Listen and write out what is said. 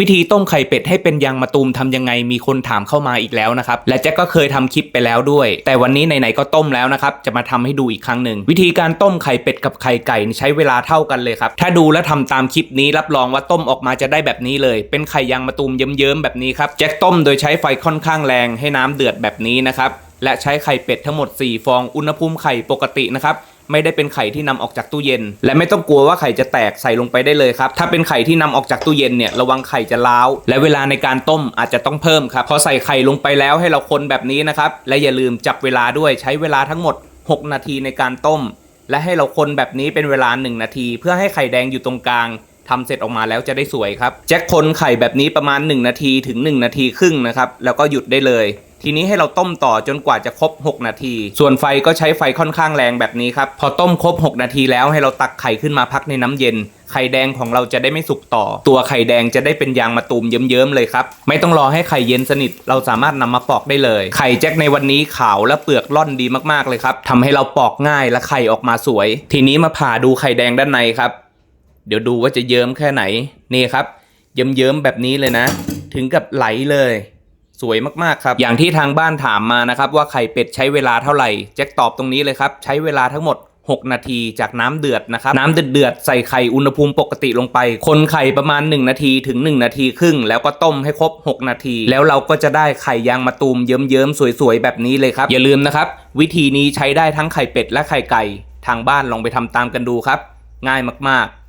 วิธีต้มไข่เป็ดให้เป็นยางมะตูมทำยังไงมีคนถามเข้ามาอีกแล้วนะครับ และแจ็คก็เคยทำคลิปไปแล้วด้วย แต่วันนี้ไหนๆก็ต้มแล้วนะครับ จะมาทำให้ดูอีกครั้งหนึ่ง วิธีการต้มไข่เป็ดกับไข่ไก่ใช้เวลาเท่ากันเลยครับ ถ้าดูและทำตามคลิปนี้รับรองว่าต้มออกมาจะได้แบบนี้เลย เป็นไข่ยางมะตูมเยิ้มๆแบบนี้ครับแจ็คต้มโดยใช้ไฟค่อนข้างแรงให้น้ำเดือดแบบนี้นะครับและใช้ไข่เป็ดทั้งหมด 4 ฟองอุณหภูมิไข่ปกตินะครับ ไม่ได้เป็นไข่ที่นำออกจากตู้เย็น และไม่ต้องกลัวว่าไข่จะแตกใส่ลงไปได้เลยครับ ถ้าเป็นไข่ที่นำออกจากตู้เย็นเนี่ยระวังไข่จะร้าว และเวลาในการต้มอาจจะต้องเพิ่มครับพอใส่ไข่ลงไปแล้วให้เราคนแบบนี้นะครับและอย่าลืมจับเวลาด้วยใช้เวลาทั้งหมด 6 นาทีในการต้ม และให้เราคนแบบนี้เป็นเวลา 1 นาที เพื่อให้ไข่แดงอยู่ตรงกลางทำเสร็จออกมาแล้วจะได้สวยครับแจ็คคนไข่แบบนี้ประมาณ 1 นาทีถึง 1 นาทีครึ่งนะครับแล้วก็หยุดได้เลย ทีนี้ให้เราต้มต่อจนกว่าจะครบ 6 นาที ส่วนไฟก็ใช้ไฟค่อนข้างแรงแบบนี้ครับ พอต้มครบ 6 นาทีแล้วให้เราตักไข่ขึ้นมาพักในน้ำเย็น ไข่แดงของเราจะได้ไม่สุกต่อ ตัวไข่แดงจะได้เป็นยางมะตูมเยิ้มๆเลยครับ ไม่ต้องรอให้ไข่เย็นสนิท เราสามารถนำมาปอกได้เลย ไข่แจ็คในวันนี้ขาวและเปลือกร่อนดีมากๆเลยครับทำให้เราปอกง่ายและไข่ออกมาสวย ทีนี้มาผ่าดูไข่แดงด้านในครับ เดี๋ยวดูว่าจะเยิ้มแค่ไหน นี่ครับ เยิ้มๆแบบนี้เลยนะ ถึงกับไหลเลย สวยมากๆครับ อย่างที่ทางบ้านถามมานะครับว่าไข่เป็ดใช้เวลาเท่าไหร่แจ็คตอบตรงนี้เลยครับ ใช้เวลาทั้งหมด 6 นาทีจากน้ำเดือดนะครับ น้ำเดือดๆใส่ไข่อุณหภูมิปกติลงไป คนไข่ประมาณ 1 นาทีถึง 1 นาทีครึ่ง แล้วก็ต้มให้ครบ 6 นาที แล้วเราก็จะได้ไข่ยางมะตูมเยิ้มๆสวยๆแบบนี้เลยครับ อย่าลืมนะครับ วิธีนี้ใช้ได้ทั้งไข่เป็ดและไข่ไก่ ทางบ้านลองไปทำตามกันดูครับ ง่ายมากๆ